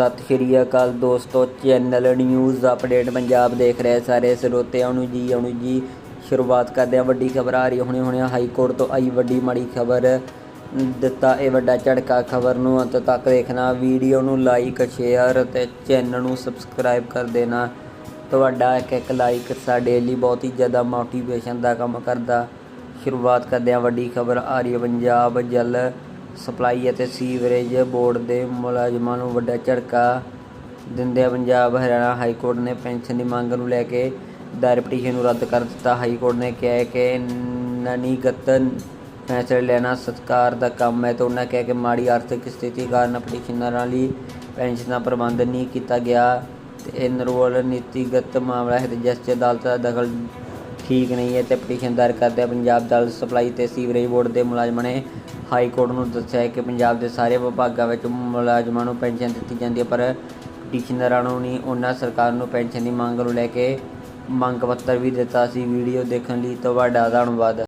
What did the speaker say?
ਸਤਿ ਸ਼੍ਰੀ ਅਕਾਲ ਦੋਸਤੋ, channel news update Punjab ਦੇਖ ਰਹੇ ਸਾਰੇ ਸਰੋਤਿਆਂ ਨੂੰ ਜੀ ਆਉਣੀ ਜੀ, ਸ਼ੁਰੂਆਤ ਕਰਦੇ ਹਾਂ। ਵੱਡੀ ਖਬਰ ਆ ਰਹੀ ਹੁਣੇ ਹੁਣੇ ਹਾਈ ਕੋਰਟ ਤੋਂ ਆਈ ਵੱਡੀ ਮਾੜੀ ਖਬਰ। ਦਿੱਤਾ ਇਹ ਵੱਡਾ ਝਟਕਾ ਖਬਰ ਨੂੰ, ਅੰਤ ਤੱਕ ਦੇਖਣਾ। ਵੀਡੀਓ ਨੂੰ ਲਾਈਕ ਸ਼ੇਅਰ ਤੇ ਚੈਨਲ ਨੂੰ ਸਬਸਕ੍ਰਾਈਬ ਕਰ ਦੇਣਾ। ਤੁਹਾਡਾ ਇੱਕ ਇੱਕ ਲਾਈਕ ਸਾਡੇ ਲਈ ਬਹੁਤ ਹੀ ਜ਼ਿਆਦਾ ਮੋਟੀਵੇਸ਼ਨ ਦਾ ਕੰਮ ਕਰਦਾ। ਸ਼ੁਰੂਆਤ ਕਰਦੇ ਹਾਂ, ਵੱਡੀ ਖਬਰ ਆ ਰਹੀ ਪੰਜਾਬ ਜਲ ਸਪਲਾਈ ਅਤੇ ਸੀਵਰੇਜ ਬੋਰਡ ਦੇ ਮੁਲਾਜ਼ਮਾਂ ਨੂੰ ਵੱਡਾ ਝਟਕਾ ਦਿੰਦਿਆਂ ਪੰਜਾਬ ਹਰਿਆਣਾ ਹਾਈ ਕੋਰਟ ਨੇ ਪੈਨਸ਼ਨ ਦੀ ਮੰਗ ਨੂੰ ਲੈ ਕੇ ਦਾਇਰ ਪਟੀਸ਼ਨ ਨੂੰ ਰੱਦ ਕਰ ਦਿੱਤਾ। ਹਾਈ ਕੋਰਟ ਨੇ ਕਿਹਾ ਹੈ ਕਿ ਨਨੀਗਤ ਫੈਸਲੇ ਲੈਣਾ ਸਤਕਾਰ ਦਾ ਕੰਮ ਹੈ ਤੇ ਉਹਨਾਂ ਕਿਹਾ ਕਿ ਮਾੜੀ ਆਰਥਿਕ ਸਥਿਤੀ ਕਾਰਨ ਪਟੀਸ਼ਨਰਾਂ ਲਈ ਪੈਨਸ਼ਨ ਦਾ ਪ੍ਰਬੰਧ ਨਹੀਂ ਕੀਤਾ ਗਿਆ ਤੇ ਇਹ ਨਰਵਲ ਨੀਤੀਗਤ ਮਾਮਲਾ ਹੈ ਤੇ 'ਚ ਅਦਾਲਤ ਦਾ ਦਖਲ ਠੀਕ ਨਹੀਂ ਹੈ ਤੇ ਪਟੀਸ਼ਨ ਦਾਇਰ ਕਰਦੇ ਪੰਜਾਬ ਜਲ ਸਪਲਾਈ ਤੇ ਸੀਵਰੇਜ ਬੋਰਡ ਦੇ ਮੁਲਾਜ਼ਮਾਂ ਨੇ ਹਾਈ ਕੋਰਟ ਨੂੰ ਦੱਸਿਆ ਕਿ ਪੰਜਾਬ ਦੇ ਸਾਰੇ ਵਿਭਾਗਾਂ ਵਿੱਚ ਮੁਲਾਜ਼ਮਾਂ ਨੂੰ ਪੈਨਸ਼ਨ ਦਿੱਤੀ ਜਾਂਦੀ ਹੈ, ਪਰ ਪਟੀਸ਼ਨਰਾਂ ਨੂੰ ਨਹੀਂ, ਉਹਨਾਂ ਸਰਕਾਰ ਨੂੰ ਪੈਨਸ਼ਨ ਦੀ ਮੰਗ ਨੂੰ ਲੈ ਕੇ ਮੰਗ ਪੱਤਰ ਵੀ ਦਿੱਤਾ ਸੀ। ਵੀਡੀਓ ਦੇਖਣ ਲਈ ਤੁਹਾਡਾ ਧੰਨਵਾਦ।